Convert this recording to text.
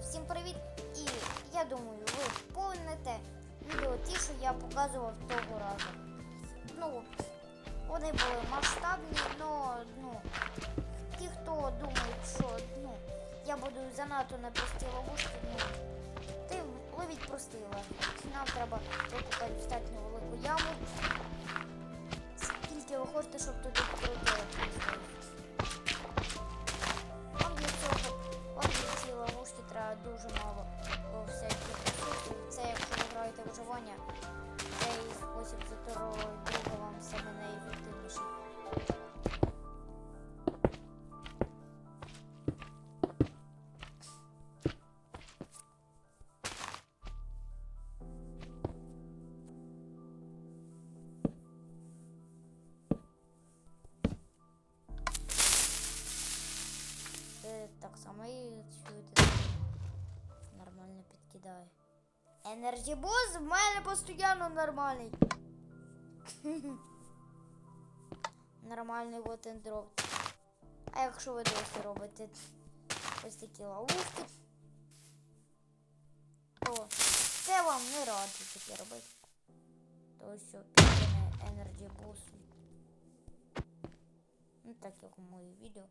Всім привіт! І я думаю, ви помните відео ті, що я показував того разу. Ну, вони були масштабні, але ну, ті, хто думають, що ну, я буду занадто на прості ловушки, ну, так само і чуєте. Нормально. Energy Boost в мене постійно нормальний. Нормальний вот drop. А якщо ви досі робите ось такі ловушки, то це вам не раджу таке робити. То що піде Energy Boost. Ну так як у моїх відео.